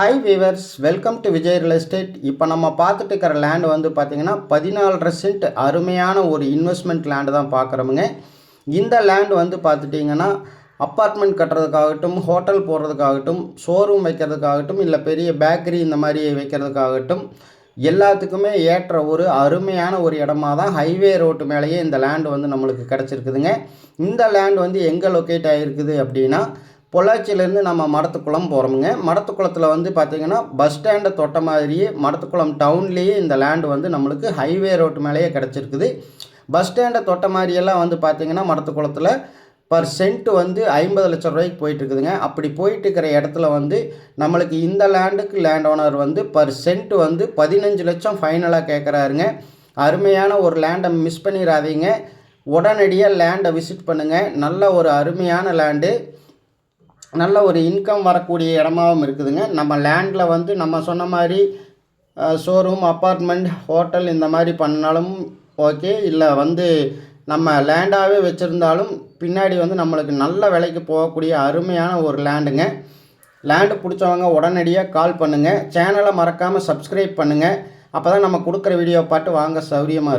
Hi viewers welcome to Vijay real estate இப்போ நம்ம பார்த்துட்டு இருக்கிற லேண்டு வந்து பார்த்தீங்கன்னா பதினாலரை சென்ட் அருமையான ஒரு இன்வெஸ்ட்மெண்ட் லேண்டு தான் பார்க்குறோமுங்க இந்த லேண்ட் வந்து பார்த்துட்டிங்கன்னா அப்பார்ட்மெண்ட் கட்டுறதுக்காகட்டும் ஹோட்டல் போடுறதுக்காகட்டும் ஷோரூம் வைக்கிறதுக்காகட்டும் இல்லை பெரிய பேக்கரி இந்த மாதிரி வைக்கிறதுக்காகட்டும் எல்லாத்துக்குமே ஏற்ற ஒரு அருமையான ஒரு இடமா தான் ஹைவே ரோட்டு மேலேயே இந்த லேண்ட் வந்து நம்மளுக்கு கிடச்சிருக்குதுங்க. இந்த லேண்ட் வந்து எங்கே லொக்கேட் ஆகிருக்குது அப்படின்னா பொள்ளாச்சியிலேருந்து நம்ம மடத்துக்குளம் போகிறோமுங்க. மடத்துக்குளத்தில் வந்து பார்த்திங்கன்னா பஸ் ஸ்டாண்டை தொட்ட மாதிரியே மடத்துக்குளம் டவுன்லேயே இந்த லேண்டு வந்து நம்மளுக்கு ஹைவே ரோட்டு மேலேயே கிடச்சிருக்குது. பஸ் ஸ்டாண்டை தொட்ட மாதிரியெல்லாம் வந்து பார்த்திங்கன்னா மடத்துக்குளத்தில் பர் சென்ட் வந்து ஐம்பது லட்சம் ரூபாய்க்கு போயிட்டுருக்குதுங்க. அப்படி போயிட்டு இருக்கிற இடத்துல வந்து நம்மளுக்கு இந்த லேண்டுக்கு லேண்ட் ஓனர் வந்து பர் சென்ட் வந்து பதினஞ்சு லட்சம் ஃபைனலாக கேட்குறாருங்க. அருமையான ஒரு லேண்டை மிஸ் பண்ணிடாதீங்க உடனடியாக லேண்டை விசிட் பண்ணுங்கள் நல்ல ஒரு அருமையான லேண்டு. நல்ல ஒரு இன்கம் வரக்கூடிய இடமாவும் இருக்குதுங்க. நம்ம லேண்டில் வந்து நம்ம சொன்ன மாதிரி ஷோரூம் அப்பார்ட்மெண்ட் ஹோட்டல் இந்த மாதிரி பண்ணாலும் ஓகே இல்லை வந்து நம்ம லேண்டாகவே வச்சுருந்தாலும் பின்னாடி வந்து நம்மளுக்கு நல்ல விலைக்கு போகக்கூடிய அருமையான ஒரு லேண்டுங்க லேண்டு பிடிச்சவங்க உடனடியாக கால் பண்ணுங்கள் சேனலை மறக்காமல் சப்ஸ்கிரைப் பண்ணுங்கள் அப்போ தான் நம்ம கொடுக்குற வீடியோ பாட்டு வாங்க சௌரியமாக இருக்கும்